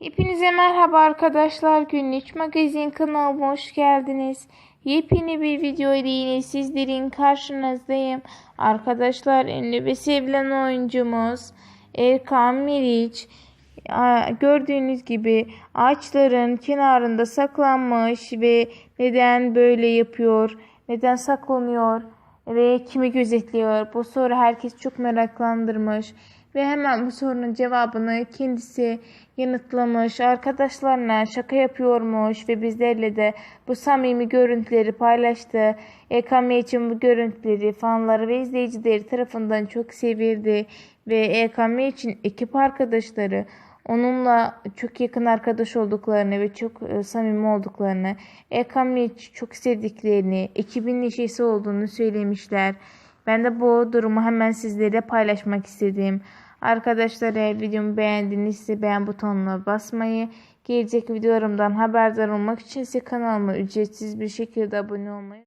Hepinize merhaba arkadaşlar. Günlük Magazin kanalıma hoş geldiniz. Yepyeni bir video ile yine sizlerin karşınızdayım. Arkadaşlar ünlü ve sevilen oyuncumuz Erkan Meriç gördüğünüz gibi ağaçların kenarında saklanmış ve neden böyle yapıyor, neden saklanıyor ve kimi gözetliyor? Bu soru herkes çok meraklandırmış ve hemen bu sorunun cevabını kendisi yanıtlamış. Arkadaşlarına şaka yapıyormuş ve bizlerle de bu samimi görüntüleri paylaştı. EKM için bu görüntüleri fanları ve izleyicileri tarafından çok sevildi ve EKM için ekip arkadaşları onunla çok yakın arkadaş olduklarını ve çok e, samimi olduklarını, EKM'i çok sevdiklerini, ekibin neşesi olduğunu söylemişler. Ben de bu durumu hemen sizlere paylaşmak istedim. Arkadaşlar eğer videomu beğendinizse beğen butonuna basmayı, gelecek videolarımdan haberdar olmak için ise kanalıma ücretsiz bir şekilde abone olmayı